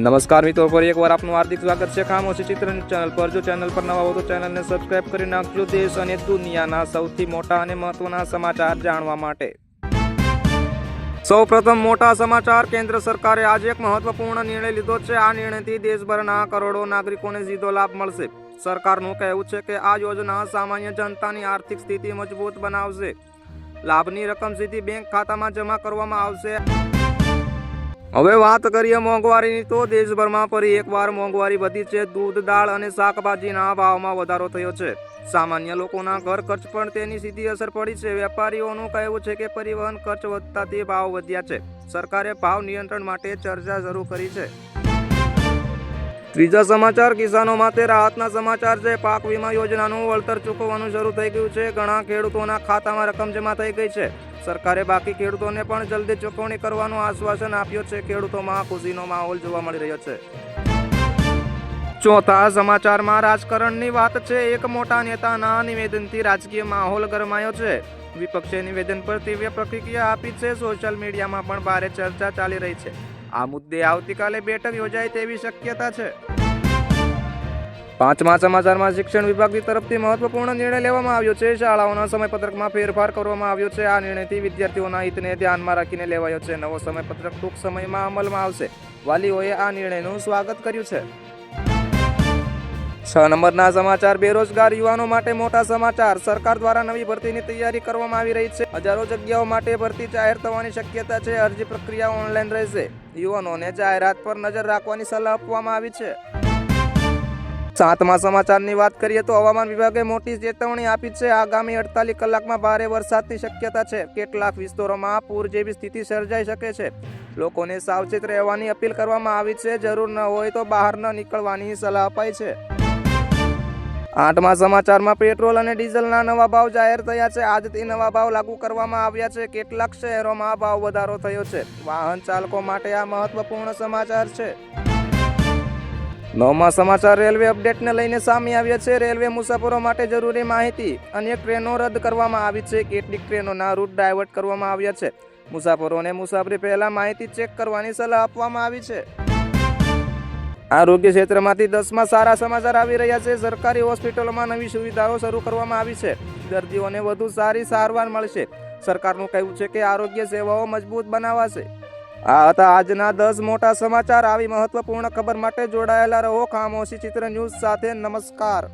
નમસ્કાર મિત્રો, ફરી એકવાર આપનું હાર્દિક સ્વાગત છે ખામોશી ચિત્ર ચેનલ પર. જો ચેનલ પર નવા હો તો ચેનલને સબસ્ક્રાઇબ કરી નાખજો. દેશ અને દુનિયાના સૌથી મોટા અને મહત્વના સમાચાર જાણવા માટે. સૌ પ્રથમ મોટા સમાચાર, કેન્દ્ર સરકારે આજે એક મહત્વપૂર્ણ નિર્ણય લીધો છે. આ નિર્ણયથી દેશભરના કરોડો નાગરિકોને સીધો લાભ મળશે. સરકારનું કહેવું છે કે આ યોજના સામાન્ય જનતાની આર્થિક સ્થિતિ મજબૂત બનાવશે. લાભની રકમ સીધી બેંક ખાતામાં જમા કરવામાં આવશે. હવે વાત કરીએ મોંઘવારીની, તો દેશભરમાં ફરી એકવાર મોંઘવારી વધી છે. દૂધ, દાળ અને શાકભાજીના ભાવમાં વધારો થયો છે. સામાન્ય લોકોના ઘર ખર્ચ પણ તેની સીધી અસર પડી છે. વેપારીઓનું કહેવું છે કે પરિવહન ખર્ચ વધતાથી ભાવ વધ્યા છે. સરકારે ભાવ નિયંત્રણ માટે ચર્ચા શરૂ કરી છે. ત્રીજા સમાચાર, કિસાનો માટે રાહતના સમાચાર છે. પાક વીમા યોજનાનું વળતર ચૂકવવાનું શરૂ થઈ ગયું છે. ઘણા ખેડૂતોના ખાતામાં રકમ જમા થઈ ગઈ છે. સરકારે બાકી ખેડૂતોને પણ જલ્દી ચૂકવણી કરવાનું આશ્વાસન આપ્યું છે. ખેડૂતોમાં ખુશીનો માહોલ જોવા મળી રહ્યો છે. ચોથા સમાચારમાં રાજકારણની વાત છે. એક મોટા નેતાના નિવેદનથી રાજકીય માહોલ ગરમાયો છે. વિપક્ષે નિવેદન પર તીવ્ર પ્રતિક્રિયા આપી છે. સોશિયલ મીડિયામાં પણ ભારે ચર્ચા ચાલી રહી છે. આ મુદ્દે આવતીકાલે બેઠક યોજાય તેવી શક્યતા છે. પાંચમા સમાચારમાં શિક્ષણ વિભાગની તરફથી મહત્વપૂર્ણ નિર્ણય લેવામાં આવ્યો છે. શાળાઓના સમયપત્રકમાં ફેરફાર કરવામાં આવ્યો છે. આ નિર્ણયથી વિદ્યાર્થીઓના હિતને ધ્યાનમાં રાખીને લેવાયો છે. નવો સમયપત્રક ટૂંક સમયમાં અમલમાં આવશે. વાલીઓએ આ નિર્ણયનું સ્વાગત કર્યું છે. છ નંબરના સમાચાર, બેરોજગાર યુવાનો માટે મોટા સમાચાર. સરકાર દ્વારા નવી ભરતીની તૈયારી કરવામાં આવી રહી છે. હજારો જગ્યાઓ માટે ભરતી જાહેર થવાની શક્યતા છે. અરજી પ્રક્રિયા ઓનલાઈન રહેશે. યુવાનોને જાહેરાત પર નજર રાખવાની સલાહ આપવામાં આવી છે. સાતમા સમાચારની વાત કરીએ તો હવામાન વિભાગે મોટી ચેતવણી આપી છે. આગામી અડતાલીસ કલાકમાં ભારે વરસાદની શક્યતા છે. કેટલાક વિસ્તારોમાં પૂર જેવી સ્થિતિ સર્જાઈ શકે છે. લોકોને સાવચેત રહેવાની અપીલ કરવામાં આવી છે. જરૂર ન હોય તો બહાર ન નીકળવાની સલાહ અપાઈ છે. આઠમા સમાચારમાં પેટ્રોલ અને ડીઝલના નવા ભાવ જાહેર થયા છે. આજથી નવા ભાવ લાગુ કરવામાં આવ્યા છે. કેટલાક શહેરોમાં ભાવ વધારો થયો છે. વાહન ચાલકો માટે આ મહત્વપૂર્ણ સમાચાર છે. નવમા સમાચાર, રેલવે અપડેટને લઈને સામે આવ્યા છે. રેલવે મુસાફરો માટે જરૂરી માહિતી અનેક ટ્રેનો રદ કરવામાં આવી છે. કેટલીક ટ્રેનોના રૂટ ડાયવર્ટ કરવામાં આવ્યા છે. મુસાફરોને મુસાફરી પહેલા માહિતી ચેક કરવાની સલાહ આપવામાં આવી છે. આરોગ્ય ક્ષેત્રમાંથી દસમાં સારા સમાચાર આવી રહ્યા છે. સરકારી હોસ્પિટલોમાં નવી સુવિધાઓ શરૂ કરવામાં આવી છે. દર્દીઓને વધુ સારી સારવાર મળશે. સરકારનું કહેવું છે કે આરોગ્ય સેવાઓ મજબૂત બનાવાશે. આ હતા આજના દસ મોટા સમાચાર. આવી મહત્વપૂર્ણ ખબર માટે જોડાયેલા રહો. ખામોશી ચિત્ર ન્યૂઝ સાથે નમસ્કાર.